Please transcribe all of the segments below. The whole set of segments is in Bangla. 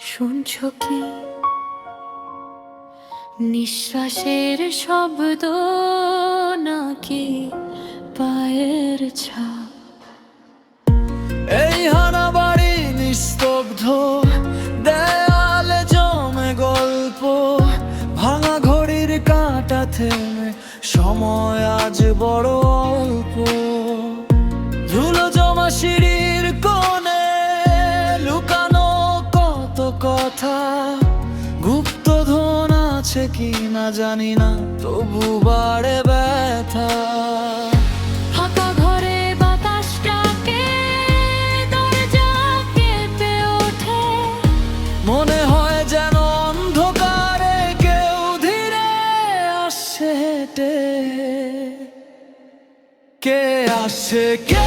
শুনছ কি? নিঃশ্বাসের শব্দ নাকি পায়ের ছাপ? এই হানা বাড়ি নিস্তব্ধ, দেয়ালে জমে গল্প, ভাঙা ঘড়ির কাঁটা থেমে সময় আজ বড় অল্প। ধুলো জমা সিঁড়ির আছে কি না জানি না তবু বাড়ে ব্যথা। মনে হয় যেন অন্ধকারে কেউ ধীরে হেঁটে। কে আসছে কে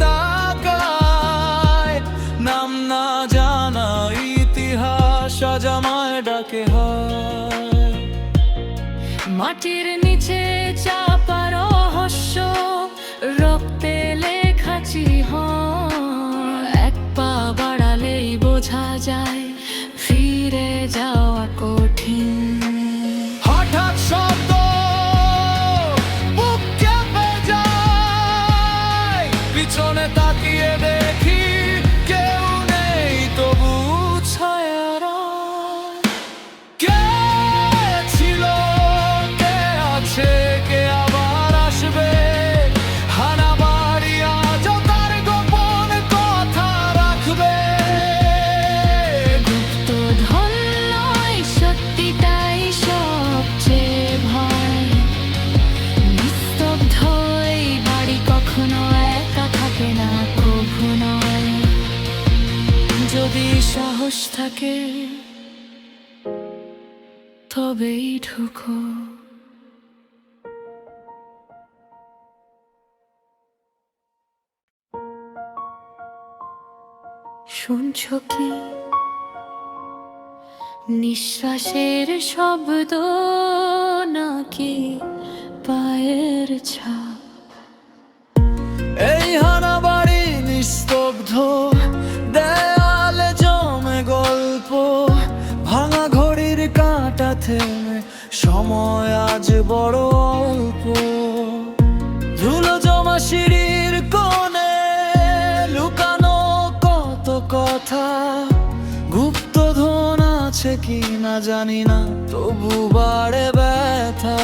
মাটির নিচে চাপা যদি সাহস থাকে তবেই ঢুকো। শুনছ কি? নিঃশ্বাসের শব্দ নাকি পায়ের ছাপ? থেমে সময় আজ বড় অল্প। ধুলো জমা সিঁড়ির কোণে লুকানো কত কথা। গুপ্ত ধন আছে কি না জানি না, তবু বাড়ে ব্যথা।